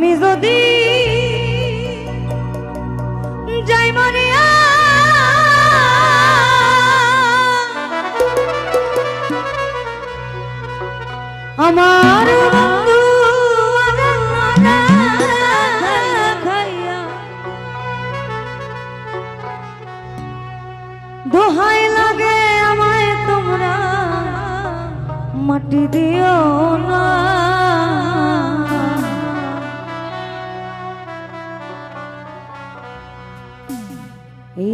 আমি যদি যাই আমার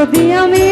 যদি আমি